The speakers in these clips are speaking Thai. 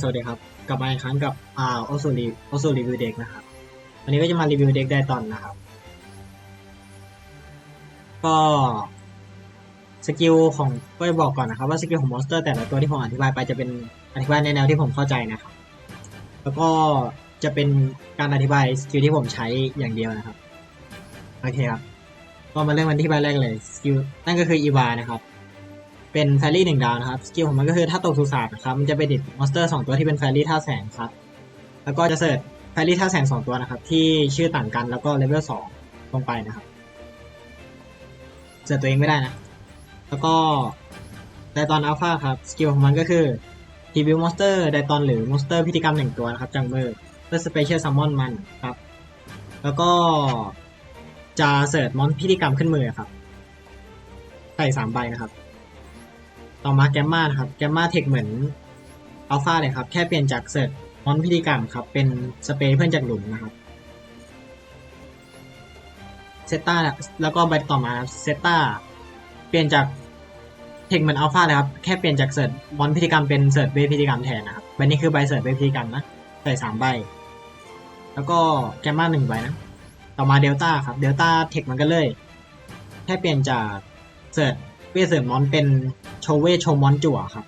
สวัสดีครับ กลับมาอีกครั้งกับอ่าโอซูรีโอซูรีวิวเด็กนะครับ วันนี้ก็จะมารีวิวเด็กไดตอนนะครับ ก็สกิลของก็จะบอกก่อนนะครับว่าสกิลของมอนสเตอร์แต่ละตัวที่ผมอธิบายไปจะเป็นอธิบายในแนวที่ผมเข้าใจนะครับ แล้วก็จะเป็นการอธิบายสกิลที่ผมใช้อย่างเดียวนะครับ โอเคครับ ก็มาเริ่มกันที่ใบแรกเลยสกิลนั่นก็คืออีวานะครับ เป็นแฟรี่หนึ่งดาวนะครับ สกิลของมันก็คือถ้าตกสุสานนะครับ มันจะไปดิดมอนสเตอร์สองตัวที่เป็นแฟรี่ท่าแสงครับ แล้วก็จะเสิร์ชแฟรี่ท่าแสงสองตัวนะครับ ที่ชื่อต่างกันแล้วก็เลเวลสองลงไปนะครับ เสิร์ชตัวเองไม่ได้นะ แล้วก็ไดตอนอัลฟาครับ สกิลของมันก็คือทีวิวมอนสเตอร์ไดตอนหรือมอนสเตอร์พิธีกรรมหนึ่งตัวนะครับจากมือร์เพื่อสเปเชียลซัมมอนมันครับ แล้วก็จะเสิร์ชมอนพิธีกรรมขึ้นมือครับ ใส่สามใบนะครับ ต่อมาแกมมานะครับ แกมมาเทคเหมือนอัลฟาเลยครับ แค่เปลี่ยนจากเสิร์ชมอนพิธีกรรมครับ เป็นสเปรย์เพื่อนจากหลุมนะครับเซตตาแล้วก็ใบต่อมาเซตตาเปลี่ยนจากเทคเหมือนอัลฟาเลยครับ แค่เปลี่ยนจากเสิร์ชมอนพิธีกรรมเป็นเสิร์ชเวทพิธีกรรมแทนนะครับใบนี้คือใบเสิร์ชเวทพิธีกรรมนะ ใส่สามใบ แล้วก็แกมมาหนึ่งใบนะ ต่อมาเดลต้าครับ เดลต้าเทคมันก็เลย แค่เปลี่ยนจากเสิร์ช เวทเสิร์ชมอนเป็นโชเวโชมอนจั่วครับ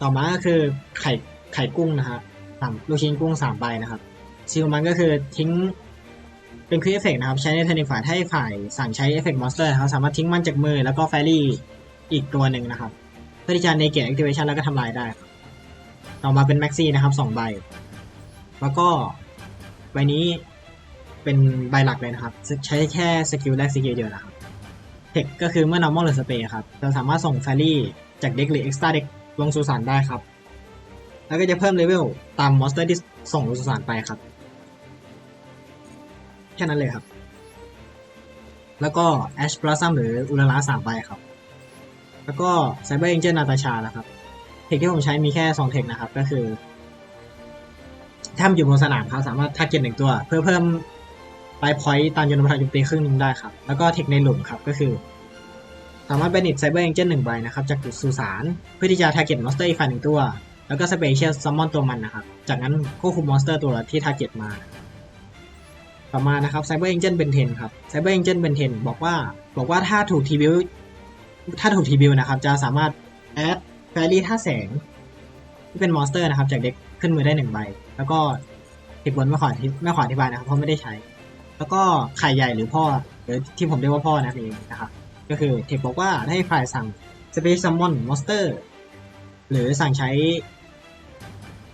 ต่อมาก็คือไข่ไข่กุ้งนะครับสามลูกชิ้นกุ้งสามใบนะครับซิลมันก็คือทิ้งเป็นควิกเอฟเฟกนะครับ ใช้ในเทนิฝ่ายให้ฝ่ายสั่งใช้เอฟเฟกต์มอนสเตอร์เขาสามารถทิ้งมันจากมือแล้วก็แฟรี่อีกตัวหนึ่งนะครับ เพื่อที่จะในเกตแอคทิเวชันแล้วก็ทำลายได้ครับต่อมาเป็นแม็กซี่นะครับสองใบ แล้วก็ใบนี้เป็นใบหลักเลยนะครับ ใช้แค่สกิลแรกสกิลเดียวนะครับ เทคก็คือเมื่อ normal หรือ spray ครับจะสามารถส่งแฟรี่จากเด็กหรือ extra เด็กลงสุสานได้ครับ แล้วก็จะเพิ่มเลเวลตามมอนสเตอร์ที่ส่งลงสุสานไปครับ แค่นั้นเลยครับ แล้วก็ Ash Blossom หรืออุลาลาสามใบครับ แล้วก็ Cyber Angel นาตาชาแล้วครับ เทคที่ผมใช้มีแค่2เทคนะครับ ก็คือถ้ามอยู่บนสนามครับสามารถทาร์เก็ตหนึ่งตัว เพื่อเพิ่ม ไลฟ์พอยต์ตามยนต์พลังโจมตีครึ่งหนึงได้ครับ แล้วก็เทคในหลุมครับก็คือ สามารถเบนิตไซเบอร์เอ็นเจนหนึ่งใบนะครับ จากจุดสุสานเพื่อที่จะทาร์เก็ตมอนสเตอร์อีกฝ่ายหนึ่งตัว แล้วก็สเปเชียลซัมมอนตัวมันนะครับ จากนั้นควบคุมมอนสเตอร์ตัวที่ทาร์เก็ตมา ต่อมานะครับไซเบอร์เอ็นเจนเบนเทนครับไซเบอร์เอ็นเจนเบนเทนบอกว่าบอกว่าถ้าถูกทีบิวถ้าถูกทีบิวนะครับจะสามารถแอดแฟรี่ท่าแสงที่เป็นมอนสเตอร์นะครับจากเด็กขึ้นมือได้หนึ่งใบ แล้วก็ติดบนไม่ขอที่ไม่ขออธิบายนะครับเพราะไม่ได้ใช้ แล้วก็ไข่ใหญ่หรือพ่อหรือที่ผมเรียกว่าพ่อนั่นเองนะครับ ก็คือเทคบอกว่าให้ฝ่ายสั่ง Space Summon Monster หรือสั่งใช้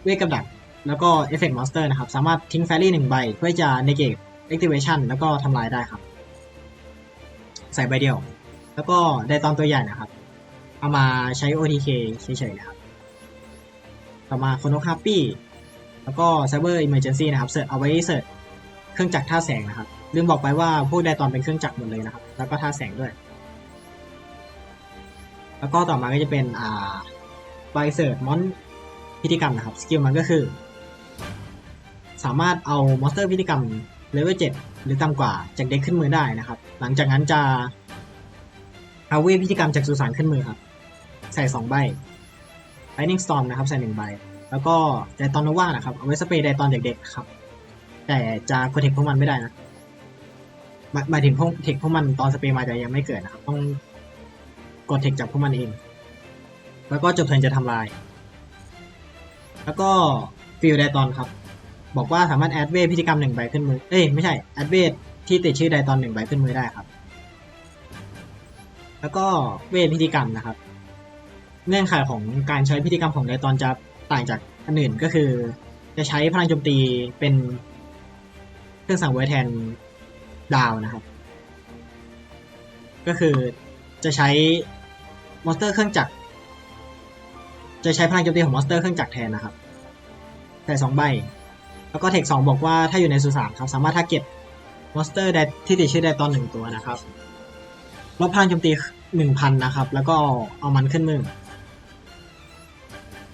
เวทกับดัก แล้วก็ Effect Monster นะครับ สามารถทิ้งแฟรี่หนึ่งใบ เพื่อจะ negate activation แล้วก็ทำลายได้ครับ ใส่ใบเดียว แล้วก็ได้ตอนตัวใหญ่นะครับ เอามาใช้ OTK เฉยๆนะครับ ต่อมาโคโนคาปี้แล้วก็ Cyber Emergency นะครับเสิร์ชเอาไว้เสิร์ช เครื่องจักรท่าแสงนะครับลืมบอกไปว่าพวกไดตอนเป็นเครื่องจักรหมดเลยนะครับ แล้วก็ท่าแสงด้วย แล้วก็ต่อมาก็จะเป็นอ่าไบเสิร์มอนพิธีกรรมนะครับสกิลมันก็คือ สามารถเอามอนสเตอร์พิธีกรรมเลเวล7หรือต่ำกว่าจากเด็กขึ้นมือได้นะครับ หลังจากนั้นจะเอาเวทพิธีกรรมจากสุสานขึ้นมือครับ ใส่2ใบ Lightning Storm นะครับใส่1ใบ แล้วก็ไดตอนโนวานะครับเอาไว้สเปรย์ไดตอนเด็กๆครับ แต่จะโปรเทคพวกมันไม่ได้นะหมายถึงพวกเทคพวกมันตอนสเปรย์มาจะยังไม่เกิดนะครับ ต้องกดเทคจากพวกมันเอง แล้วก็จบเทิร์นจะทำลาย แล้วก็ฟิลไดตอนครับ บอกว่าสามารถแอดเวทพิธีกรรมหนึ่งใบขึ้นมือ เอ้ยไม่ใช่แอดเวทที่ติดชื่อไดตอนหนึ่งใบขึ้นมือได้ครับ แล้วก็เวทพิธีกรรมนะครับ เงื่อนไขของการใช้พิธีกรรมของไดตอนจะต่างจากอันอื่นก็คือ จะใช้พลังโจมตีเป็น เครื่องสั่งไว้แทนดาวนะครับ ก็คือจะใช้มอนสเตอร์เครื่องจักร จะใช้พลังโจมตีของมอนสเตอร์เครื่องจักรแทนนะครับใส่สองใบ แล้วก็เทคสองบอกว่าถ้าอยู่ในสุสานครับ สามารถทาร์เก็ตมอนสเตอร์ที่ติดชื่อไดตอนหนึ่งตัวนะครับลบพลังโจมตีหนึ่งพันนะครับ แล้วก็เอามันขึ้นมือ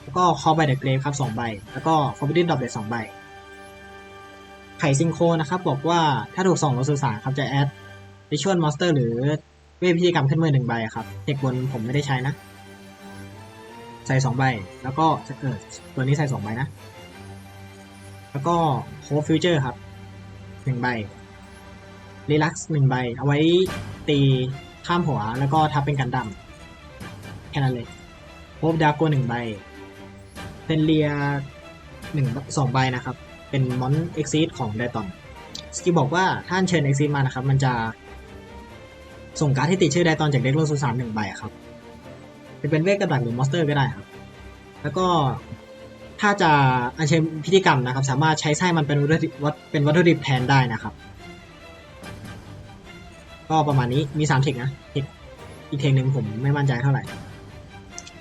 แล้วก็คอ by the grave ครับสองใบ แล้วก็ forbidden drop เด็ดสองใบ ไข่ซิงโคนะครับบอกว่าถ้าถูกส่งลงสื่สารครับจะแอด visual monster หรือเวทพิธีกรรมขึ้นมือหนึ่งใบครับเทคบนผมไม่ได้ใช้นะ ใส่สองใบ แล้วก็เออตัวนี้ใส่สองใบนะ แล้วก็โคฟิวเจอร์ครับหนึ่งใบรีลักซ์หนึ่งใบ เอาไว้ตีข้ามหัวแล้วก็ทับเป็นกันดั้มแค่นั้นเลยโฮปดาโกหนึ่งใบเป็นเรียหนึ่งสองใบนะครับ เป็นมอนเอ็กซิสของไดตอนสกิลบอกว่าถ้าอัญเชิญเอ็กซิสมานะครับ มันจะส่งการ์ดที่ติดชื่อไดตอนจากเด็กโลซูสามหนึ่งใบครับจะเป็นเวทกระดักหรือมอนสเตอร์ก็ได้ครับ แล้วก็ถ้าจะอัญเชิญพิธีกรรมนะครับ สามารถใช้ไส้มันเป็นวัตถุดิบวัตเป็นวัตถุดิบแทนได้นะครับ ก็ประมาณนี้มีสามเทคนะเทคอีกเทคหนึ่งผมไม่มั่นใจเท่าไหร่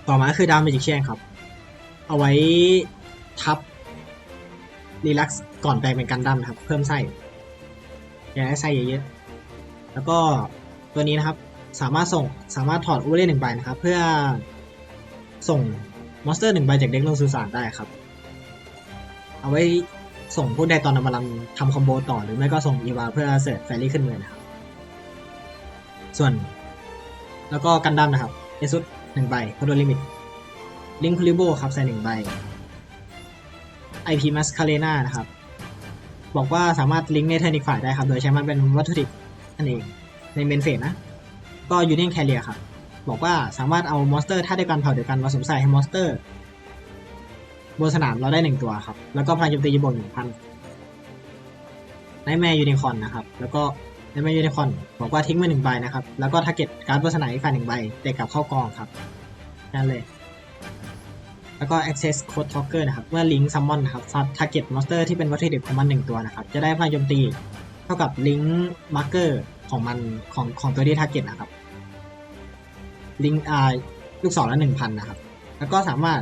ต่อมาก็คือดาวเมจิกเชียนครับ เอาไว้ทับ รีลักซ์ก่อนแปลงเป็นกันดั้มนะครับ เพิ่มไส้อยากได้ไส้เยอะๆแล้วก็ตัวนี้นะครับสามารถส่งสามารถถอดอูเล่หนึ่งใบนะครับ เพื่อส่งมอนสเตอร์หนึ่งใบจากเด็กลงสู่สารได้ครับ เอาไว้ส่งพวกไดตอนนำมาลังทำคอมโบต่อหรือไม่ก็ส่งอีวาเพื่อเสิร์ฟแฟรี่ขึ้นมือนะครับ ส่วน แล้วก็กันดั้มนะครับเอซุดหนึ่งใบพอดลิมิตลิงคูลิโบครับใส่หนึ่งใบ IP m a s c a r e n a นะครับ บอกว่าสามารถลิงก์ในเทอร์นิฟายได้ครับ โดยใช้มันเป็นวัตถุดิบนั่นเองในเมนเฟสนะ ก็ยูเนียนแคเรียครับ บอกว่าสามารถเอามอนสเตอร์ถ้าได้การเผาเดียวกันมาสวมใส่ให้มอนสเตอร์บนสนามเราได้หนึ่งตัวครับ แล้วก็พลังโจมตีบวกหนึ่งพันในแม่ยูนิคอนนะครับ แล้วก็ในแม่ยูนิคอนบอกว่าทิ้งมาหนึ่งใบนะครับ แล้วก็ทาร์เก็ตการ์ดบนสนามอีกฝ่ายหนึ่งใบเตะกลับเข้ากองครับนั่นเลย แล้วก็ access code talker นะครับเมื่อ link summon นะครับ target monster ที่เป็นวัตถุดิบของมันหนึ่งตัวนะครับ จะได้พลังโจมตีเท่ากับ link marker ของมันของของตัวที่ target นะครับ link อ่าลูกศรละหนึ่งพันนะครับ แล้วก็สามารถ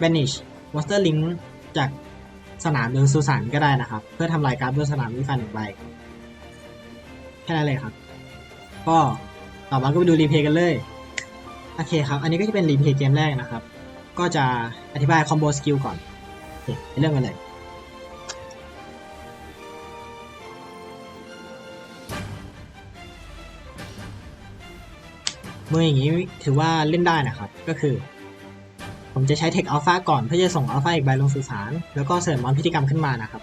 banish monster link จากสนามหรือสุสานก็ได้นะครับ เพื่อทำลายการ์ดบนสนามวิฟันหนึ่งใบแค่นั้นเลยครับ ก็ต่อมาก็ไปดูรีเพย์กันเลย โอเคครับ อันนี้ก็จะเป็นรีเพย์เกมแรกนะครับ ก็จะอธิบายคอมโบสกิลก่อนเคไปเรื่องกันเลยเมื่ออย่างนี้ถือว่าเล่นได้นะครับ ก็คือ ผมจะใช้เทคอัลฟาก่อนเพื่อจะส่งอัลฟาอีกใบลงสู่สาร แล้วก็เสริมมอนพิธีกรรมขึ้นมานะครับ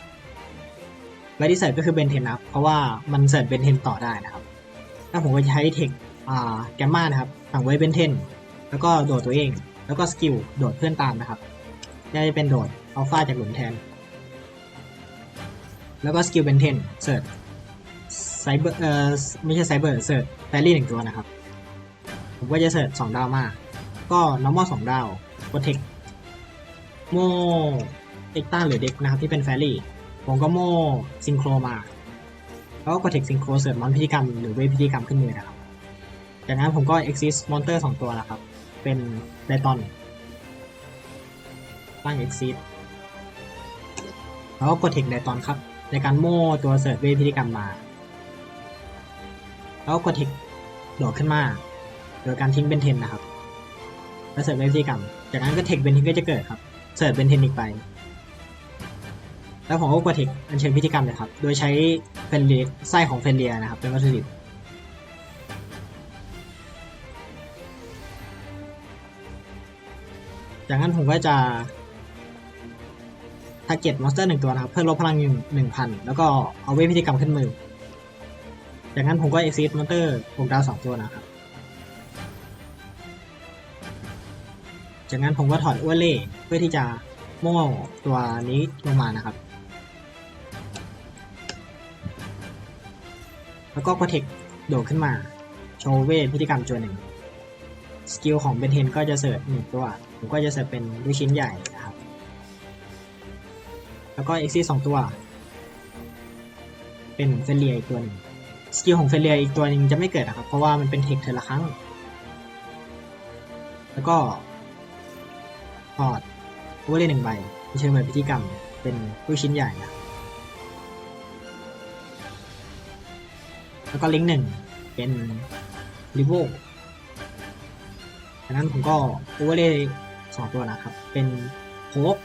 ใบที่เสริมก็คือเบนเทนนะครับเพราะว่ามันเสริมเบนเทนต่อได้นะครับ ถ้าผมก็จะใช้เทคแกมมานะครับสั่งไว้เบนเทนแล้วก็โดดตัวเอง แล้วก็สกิลโดดเพื่อนตามนะครับได้เป็นโดดอัลฟาจากหลุมแทน แล้วก็สกิลเบนเทนเสิร์ชไซเบอร์เอ่อไม่ใช่ไซเบอร์เสิร์ชแฟรี่หนึ่งตัวนะครับ ผมก็จะเสิร์ชสองดาวมา ก็ normal สองดาวโปรเทคโมเอ็กต้าหรือเด็กนะครับที่เป็นแฟรี่ผมก็โมซิงโครมา แล้วก็โปรเทคซิงโครเสิร์ชมอนพิธีกรรมหรือเวพิธีกรรมขึ้นมือนะครับ จากนั้นผมก็ exist monster สองตัวนะครับ เป็นไดตอนตั้ง exit แล้วก็โปรเทคไดตอนครับ ในการโม่ตัวเสิร์ชเวพิธีกรรมมา แล้วก็โปรเทคโดดขึ้นมา โดยการทิ้งเบนเทนนะครับ แล้วเสิร์ชเวพิธีกรรม จากนั้นก็เทคเบนเทนก็จะเกิดครับ เสิร์ชเบนเทนอีกไป แล้วผมก็โปรเทคอัญเชิญพิธีกรรมเลยครับ โดยใช้เฟนเลียไส้ของเฟนเลียนะครับ เป็นวัตถุดิบ จากนั้นผมก็จะทาร์เก็ตมอนสเตอร์หนึ่งตัวนะครับ เพื่อลดพลังยู่หนึ่งพันแล้วก็เอาเวทพิธีกรรมขึ้นมือ จากนั้นผมก็ exit มอนสเตอร์ผมดาวสองตัวนะครับ จากนั้นผมก็ถอดอ้วนเล่เพื่อที่จะโม่ตัวนี้ลงมานะครับ แล้วก็โปรเทคโดดขึ้นมา โชว์เวทพิธีกรรมตัวหนึ่ง สกิลของเบนเทนก็จะเสิร์ฟหนึ่งตัว ผมก็จะเสิร์ฟเป็นลูกชิ้นใหญ่นะครับ แล้วก็เอ็กซี่สองตัว เป็นเฟเลียอีกตัวหนึ่งสกิลของเฟเลียอีกตัวหนึ่งจะไม่เกิดนะครับ เพราะว่ามันเป็นเทคเทอละครั้ง แล้วก็ถอดโอเวอร์เลยหนึ่งใบเชิญแบบพิธีกรรมเป็นลูกชิ้นใหญ่นะแล้วก็ลิงก์หนึ่งเป็นริโว จากนั้นผมก็โอเวอร์เลยสองตัวนะครับ เป็นโฮป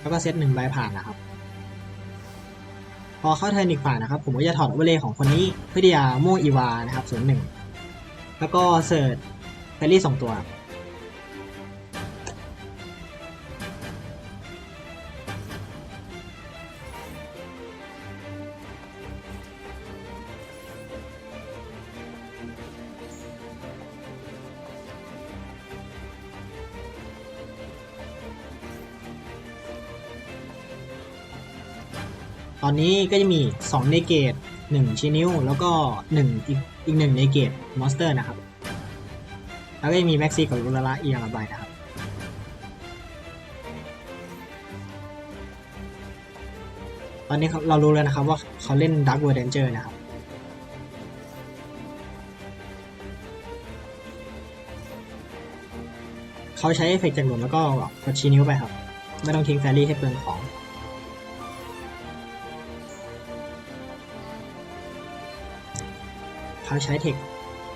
แล้วก็เซตหนึ่งใบผ่านนะครับ พอเข้าเทิร์นอีกฝ่ายนะครับ ผมก็จะถอดโอเวอร์เลย์ของคนนี้เพื่อที่จะม่วงอีวานะครับศูนย์หนึ่งแล้วก็เสิร์ชแฟรี่สองตัว อนนี้ก็จะมี 2 เนเกต1ชินิวแล้วก็1อีกอีก1เนเกตมอนสเตอร์นะครับ แล้วก็ยังมีแม็กซี่กับลูลาระอีกอย่างละใบนะครับ ตอนนี้เรารู้แล้วนะครับว่าเขาเล่น Dark World Danger นะครับเขาใช้เอฟเฟกต์จากหลุมแล้วก็กดชี้นิ้วไปครับ ไม่ต้องทิ้งแฟรี่ให้เปลืองของ เขาใช้เทค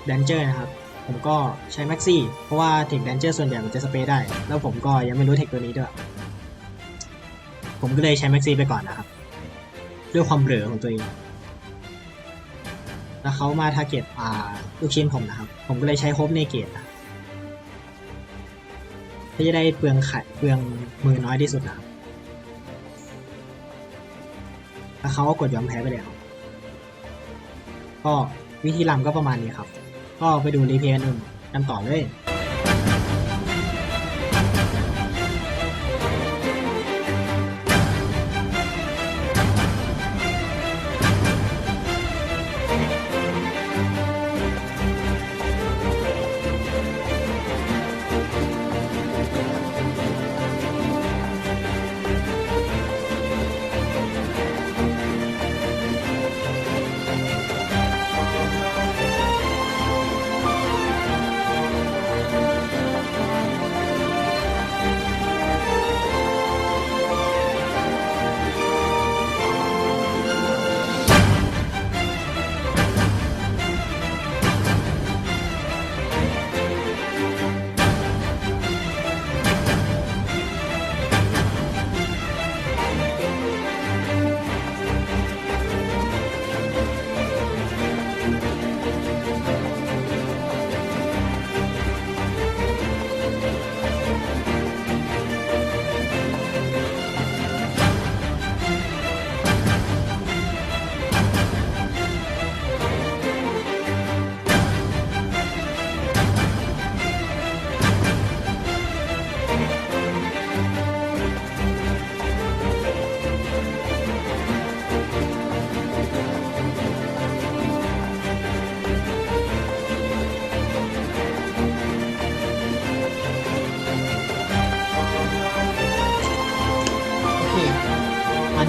แดนเจอร์นะครับ ผมก็ใช้แม็กซี่เพราะว่าเทคแดนเจอร์ส่วนใหญ่มันจะสเปรย์ได้ แล้วผมก็ยังไม่รู้เทคตัวนี้ด้วย ผมก็เลยใช้แม็กซี่ไปก่อนนะครับ ด้วยความเบลอของตัวเอง แล้วเขามาทาร์เก็ตอ่าลูกชิ้นผมนะครับ ผมก็เลยใช้โฮปเนเกตนะเพื่อจะได้เปลืองไข่เปลืองมือน้อยที่สุดนะครับแล้วเขาก็กดยอมแพ้ไปเลยครับก็ วิธีรำก็ประมาณนี้ครับ ก็ไปดูรีเพลย์หนึ่งกันต่อเลย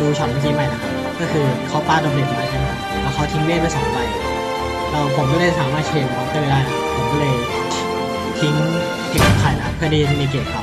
ดูช็อตเมื่อกี้ใหม่นะครับ ก็คือเขาปาดอมเด็ดมาใช่ไหมแล้วเขาทิ้งเวทไปสองใบเราผมก็เลยสามารถเชนมอนสเตอร์ได้นะผมก็เลยทิ้งเก็บไข่นะเพื่อที่จะมีเกตเขา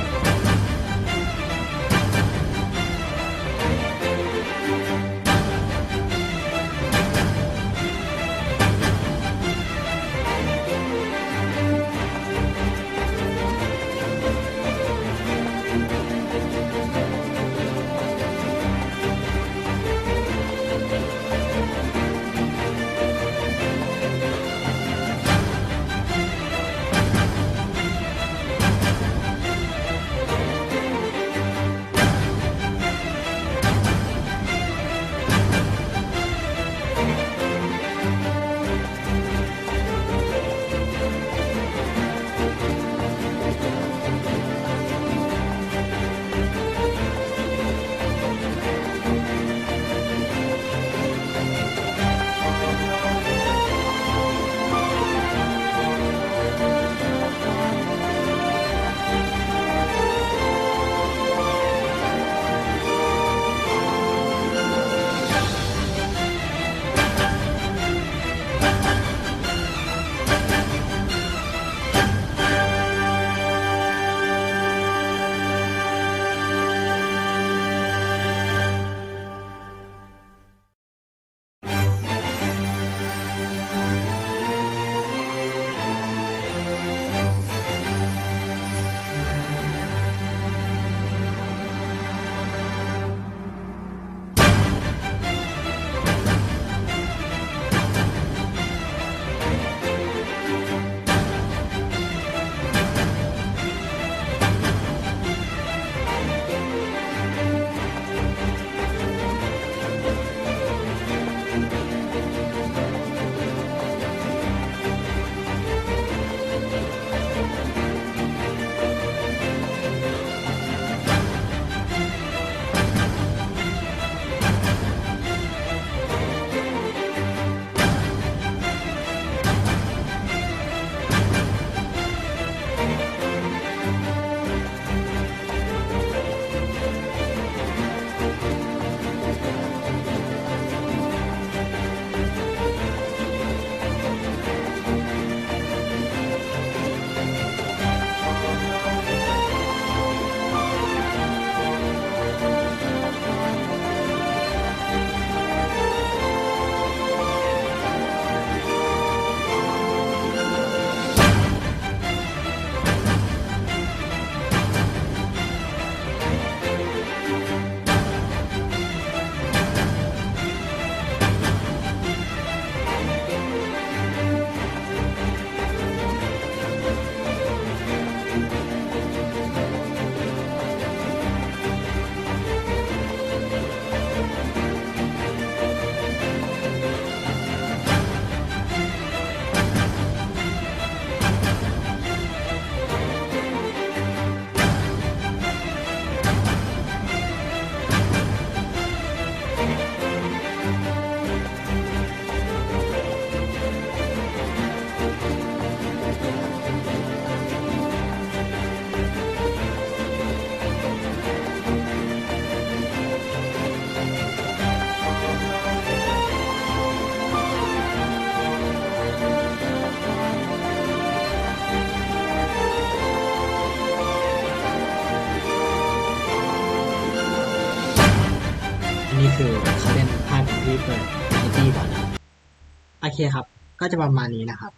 โอเคครับ ก็จะประมาณนี้นะครับ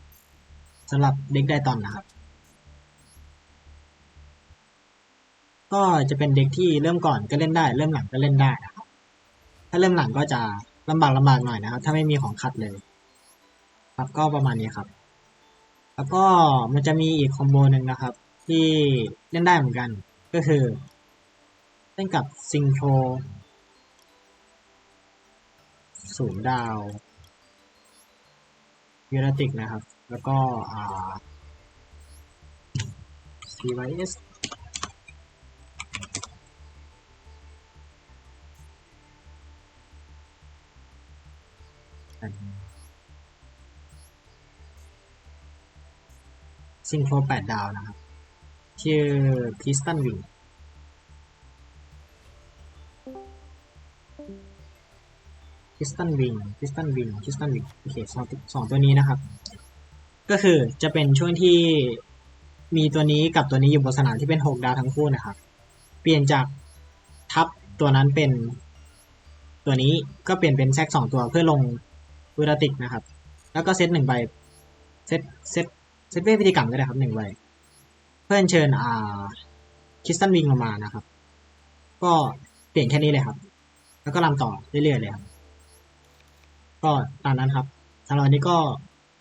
สำหรับเด็กไดตอนนะครับ ก็จะเป็นเด็กที่เริ่มก่อนก็เล่นได้ เริ่มหลังก็เล่นได้นะครับ ถ้าเริ่มหลังก็จะลำบากลำบากหน่อยนะครับ ถ้าไม่มีของขัดเลย ครับก็ประมาณนี้ครับ แล้วก็มันจะมีอีกคอมโบหนึ่งนะครับ ที่เล่นได้เหมือนกัน ก็คือเล่นกับซิงโครศูนย์ดาว ยูราติกนะครับ แล้วก็อ่า CYS ซิงโครแปดดาวนะครับ ชื่อพิสตันวิง พิสตันวิงพิสตันวิงพิสตันวิงโอเคสองสองตัวนี้นะครับ ก็คือจะเป็นช่วงที่มีตัวนี้กับตัวนี้อยู่บนสนามที่เป็นหกดาวทั้งคู่นะครับ เปลี่ยนจากทับตัวนั้นเป็น ตัวนี้ก็เปลี่ยนเป็นแซกสองตัวเพื่อลงวูราติกนะครับ แล้วก็เซตหนึ่งใบเซตเซตเซตเวทพิธีกรรมก็ได้ครับหนึ่งใบเพื่อเชิญอ่าคิสตันวิงลงมานะครับ ก็เปลี่ยนแค่นี้เลยครับ แล้วก็รำต่อเรื่อยๆเลยครับ ก็ตามนั้นครับสำหรับวันนี้ก็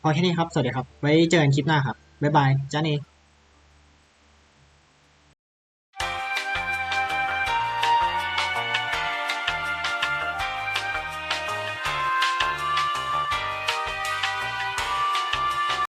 พอแค่นี้ครับ สวัสดีครับ ไว้เจอกันคลิปหน้าครับ บ๊ายบายจ้าเน